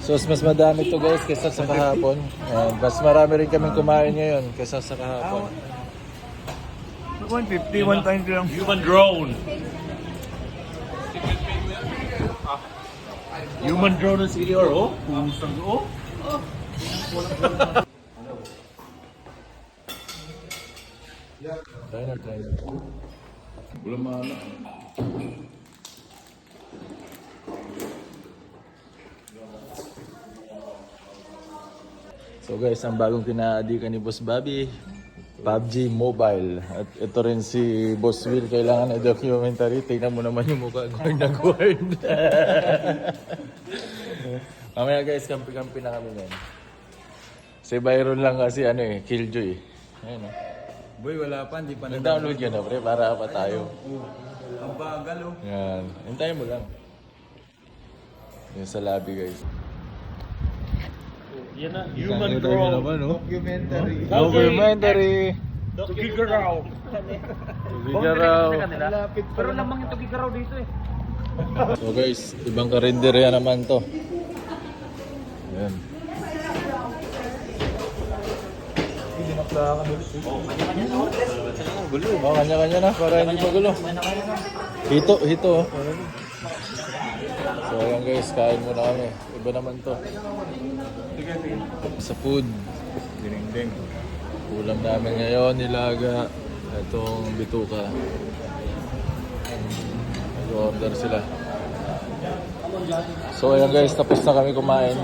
So mas madami to guys kaysa sa kahapon. And mas marami rin kaming kumain ngayon kaysa sa kahapon. 150, one time lang. Human drone. Human drone ng CDR, oh. Pusang, oh. Try na, try na. Wala maana. So guys, ang bagong kinaadikan ni Boss Bobby, PUBG Mobile. At ito rin si Boss Will, kailangan na documentary. Tingnan mo naman yung mukha, guard na guard. Mamaya guys, kampi-kampi na kami ngayon. Si Byron lang kasi ano eh, Killjoy. Ayun oh. Boy, wala pa, hindi pa na. Nag-download ka na pre, para pa tayo. Ang bagal oh. Yan. Hintayin mo lang. Yung sa lobby guys. Yan na, human drone. no? Documentary. Documentary! To Gigaraw. Bigaraw. Lapit pa Pero lamang ito Gigaraw dito eh. So guys, ibang karinderya naman to. Ayan. Gulo. Oh, kanya-kanya na para hindi magulo. Hito, hito. oh. So ayan guys, kain muna kami. Iba naman to. Sa food. Ding-ding. Ulam namin ngayon, nilaga. Itong bituka. Nag-order sila. So ayan guys, tapos na kami kumain.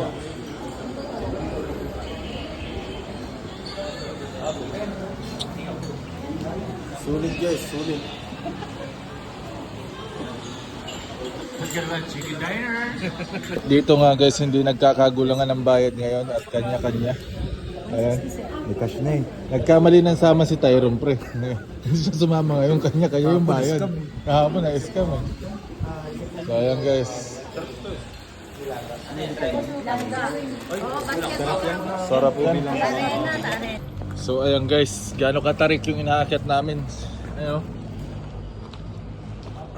Sulit guys, sulit. Chicken diner. Dito nga guys, hindi nagkakagulangan ng bayad ngayon at kanya-kanya. Ayan. May cash na eh. Nagkamali ng sama si Tyrone pre. Siya sumama ngayon, kanya-kanya yung bayad. Kahapon na scam eh. So ayan guys. Sarap yan. So ayan guys, gaano katarik yung inaakyat namin. Ayo.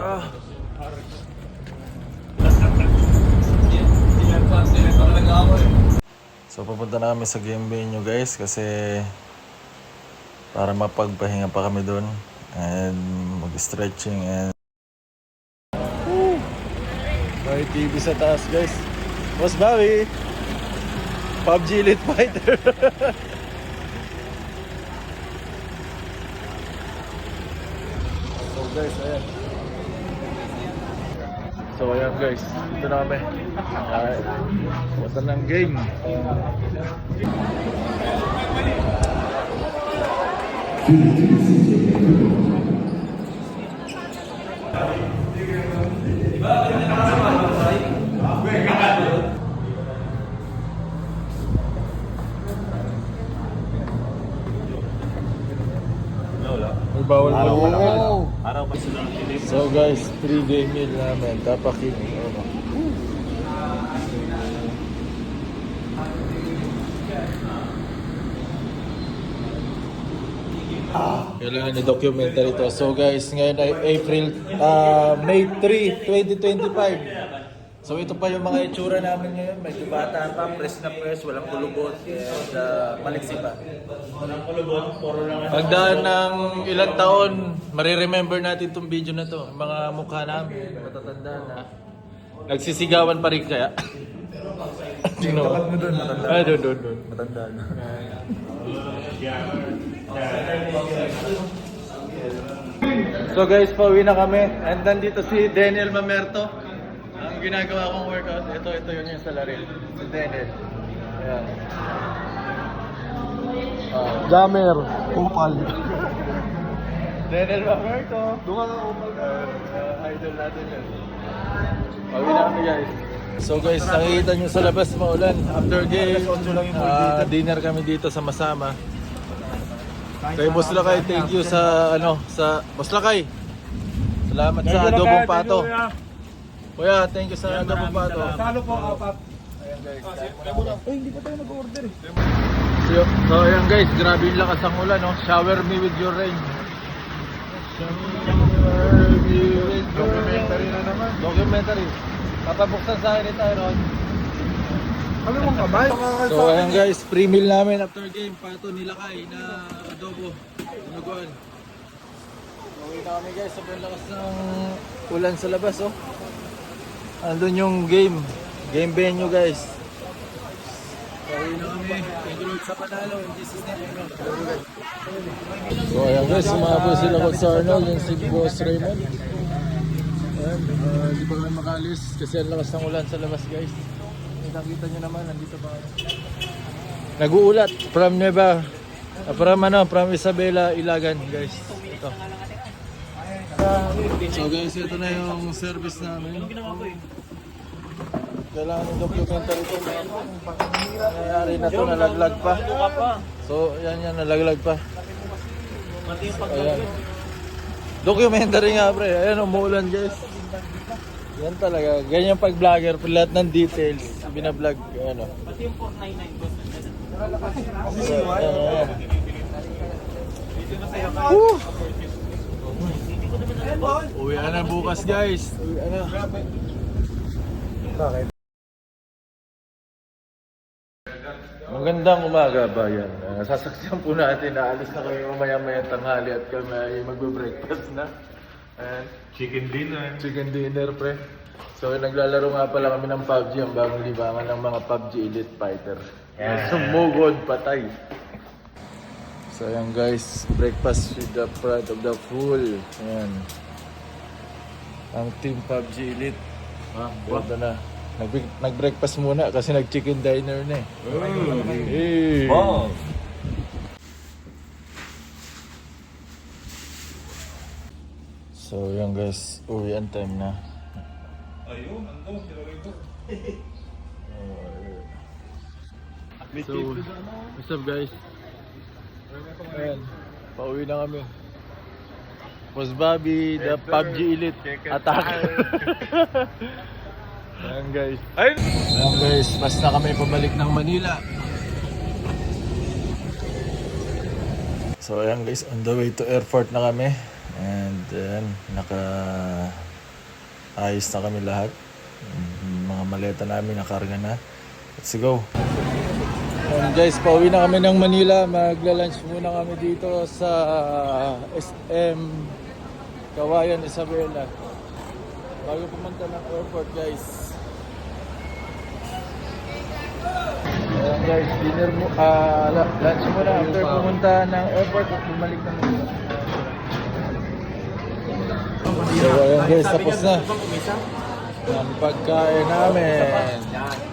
Ah. So pupunta na kami sa game venue guys kasi para mapagpahinga pa kami doon and mag-stretching and May TV sa taas guys. Boss Bobby! PUBG Elite Fighter! so guys, ayan. So ayan guys, ito na kami. Ay, Punta ng game. May bawal pa Araw pa sila. So guys, 3 day meal namin. Tapakin. Ano. Kailangan i-documentary to. So guys, ngayon ay April, ah, May 3, 2025. So ito pa yung mga itsura namin ngayon. Medyo bata pa, press na press, walang kulubot, and uh, maliksi pa. Walang kulubot, puro lang Pagdaan ng ilang taon, mariremember natin itong video na to. Ang Mga mukha namin, matatanda na. Nagsisigawan pa rin kaya. Sino? Tapat mo doon, matanda. Ay, doon, doon, doon. Matanda na. So guys, pauwi na kami. And nandito si Daniel Mamerto. Ginagawa kong workout, ito, ito yun yung salarin. Si Daniel. Ayan. Ah, Jammer. Kupal. Daniel Mamerto. Doon ka na kupal. Uh, idol natin yun. Pauwi na kami guys. So guys, nakikita nyo sa labas maulan. After game, ah, dinner kami dito sa Masama. Kay Boss Lakay, thank you sa ano, sa Boss Lakay. Salamat sa adobong pato. Kuya, thank you sa adobong pato. Talo po, apat. Ay, hindi pa tayo nag-order eh. So, ayan guys, grabe yung lakas ng ulan, no? Shower me with your rain. Shower me with your rain. Documentary na naman. Documentary. Papabuksan sa akin ni Tyron. Ano mong kamay? So ayan guys, free meal namin after game. Pato nilakay na adobo. Tinuguan. Uwi na kami guys, sobrang lakas ng ulan sa labas oh. Andun yung game. Game venue guys. So ayan guys, sumabot sila ko sa Arnold yung si Boss Raymond. Ayan, uh, hindi pa kami makalis kasi ang lakas ng ulan sa labas guys. Nakita nyo naman, nandito pa kami. Nag-uulat from Nueva, uh, from ano, from Isabela, Ilagan guys. Ito. So guys, ito na yung service namin. Kailangan yung documentary ito. Nangyayari na to, nalaglag pa. So, yan yan, nalaglag pa. Ayan. Documentary nga pre, ayan umuulan guys. Yan talaga, ganyan pag vlogger, lahat ng details, binablog, ano. Pati yung 499 boss. So, ayan, ayan. Woo! Uwi na bukas guys. Uwi na. Bakit? Magandang umaga bayan. Uh, sasaksiyan po natin na alis na kami mamaya-maya tanghali at kami ay magbe-breakfast na. And Chicken dinner. chicken dinner pre. So naglalaro nga pala kami ng PUBG, ang bagong libangan ng mga PUBG Elite Fighter. Yeah. Sumugod patay. So ayan guys, breakfast with the pride of the full. Ayan. Ang team PUBG Elite. Ah, Ganda na. Nag nag-breakfast muna kasi nag-chicken diner na eh. Hey. Wow. So yan guys, uwian time na. Ayun, ando, silawin ko. So, what's up guys? Ayan, pauwi na kami. Boss Bobby, the PUBG Elite attack. Ayan guys. Ayun! Ayan guys, basta kami pabalik ng Manila. So ayan guys, on the way to airport na kami. And then, naka ayos na kami lahat. Mm, Mga maleta namin nakarga na. Let's go. Ayan guys, pauwi na kami ng Manila. Magla-lunch muna kami dito sa SM Kawayan, Isabela. Bago pumunta ng airport guys. Ayan guys, dinner mo, la- lunch muna after pumunta ng airport at bumalik na Manila. So ayan guys, tapos na. Ang pagkain namin.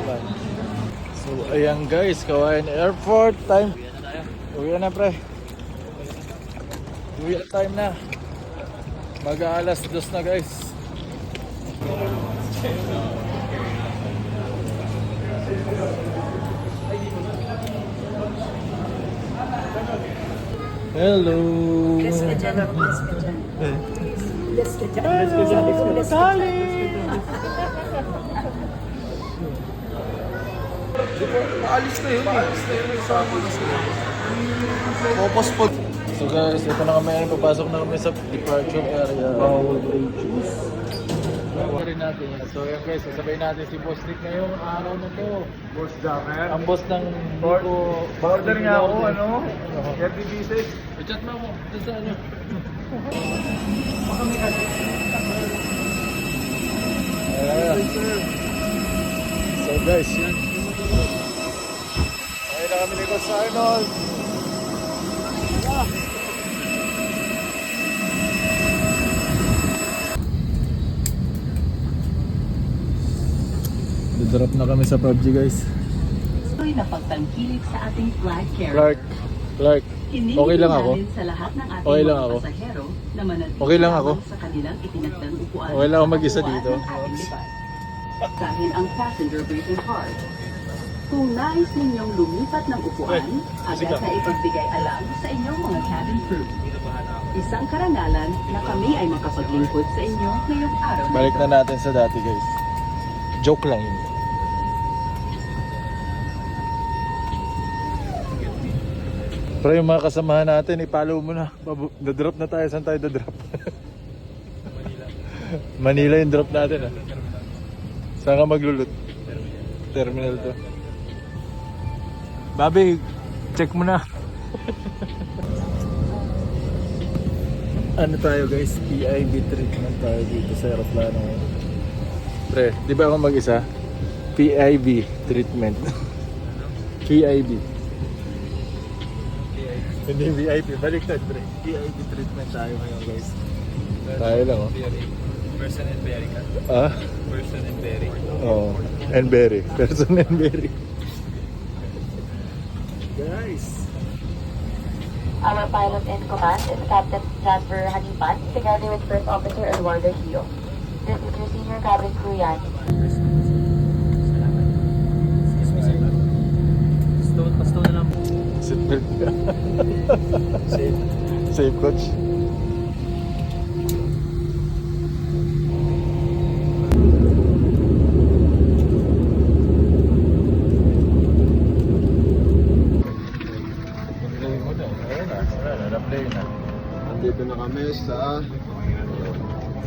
Laban. So ayan guys, Kawayan Airport time. Uwi na pre. Uwi na time na. Mag-aalas dos na guys. Hello. Alis na yun eh. Alis na yun. Sila. Focus po. So guys, ito na kami. Papasok na kami sa departure area. Bawal bridges. rin natin yan. So yan guys, sasabay natin si Boss Nick ngayong araw na to. Boss Jammer. Ang boss ng Nico. Order nga ako, ano? Oo. FTV6. I-chat mo ako. Doon sa ano. Ayan. So guys, yan. Kami ni Boss Arnold. Didrop na kami sa PUBG guys. Ito'y napagtangkilik sa ating flag carrier. Clark, Clark, okay lang ako. sa lahat ng ating Okay lang mga ako. pasahero na Okay lang ako. sa kanilang itinagdang upuan. Okay lang ako sa mag-isa dito. Dahil ang passenger briefing card. Kung nais ninyong lumipat ng upuan, agad na ipagbigay alam sa inyong mga cabin crew. Isang karangalan na kami ay makapaglingkod sa inyo ngayong araw na Balik na natin sa dati guys. Joke lang yun. Pero yung mga kasamahan natin, i-follow mo na. Da-drop na tayo. Saan tayo da-drop? Manila. Manila yung drop natin ah. Saan ka maglulot? Terminal to. Babi, check mo na. ano tayo guys? PIV treatment tayo dito sa aeroplano. Pre, di ba ako mag-isa? PIV treatment. PIV. Hindi VIP, baliktad pre. PIV treatment tayo ngayon guys. Tayo lang oh. Person and berry ka. Ah? Person and berry. Oo. And berry. Person and berry. Guys. Our pilot in command is Captain Jasper Hanipan, together with First Officer Eduardo Gio. This is your senior cabin crew, Yan. Excuse me, sir. Stone, stone na lang po. Safe. Safe coach. Play mo na. Wala na. Na-play na. Nandito na kami sa...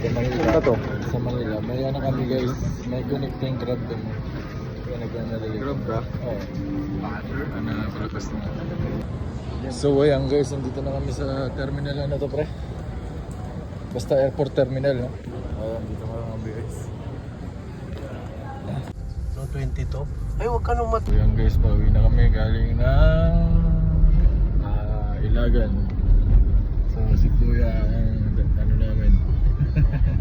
Sa Manila. to? Sa Manila. May ano kami guys. May connecting crab din. Grab ka? Oo. Ano na palapas na. So ayan guys, nandito na kami sa terminal ano to pre? Basta airport terminal no? Ayan, dito na kami guys. So, 22? Ay, huwag ka nang mat... Ayan guys, pauwi na kami galing ng Ilagan. So si Kuya ang ano namin.